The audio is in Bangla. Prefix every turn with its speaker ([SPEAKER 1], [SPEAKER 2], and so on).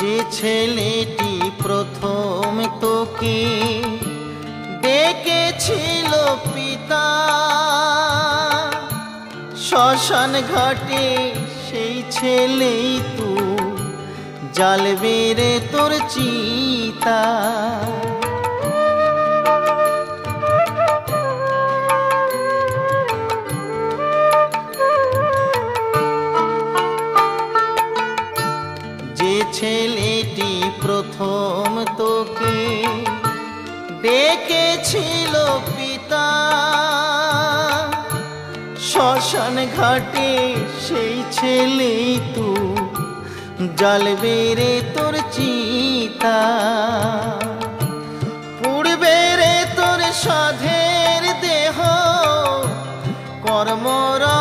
[SPEAKER 1] যে ছেলেটি প্রথম তোকে দেখেছিল পিতা। শ্মশান ঘাটে সেই ছেলে তু জাল রে তোর চিতা। ছেলেটি প্রথম তোকে ডেকেছিল পিতা। শ্মশান ঘাটে সেই ছেলে তু জ্বালবে রে তোর চিতা। পুড়বে রে তোর সাধের দেহ কর্মরা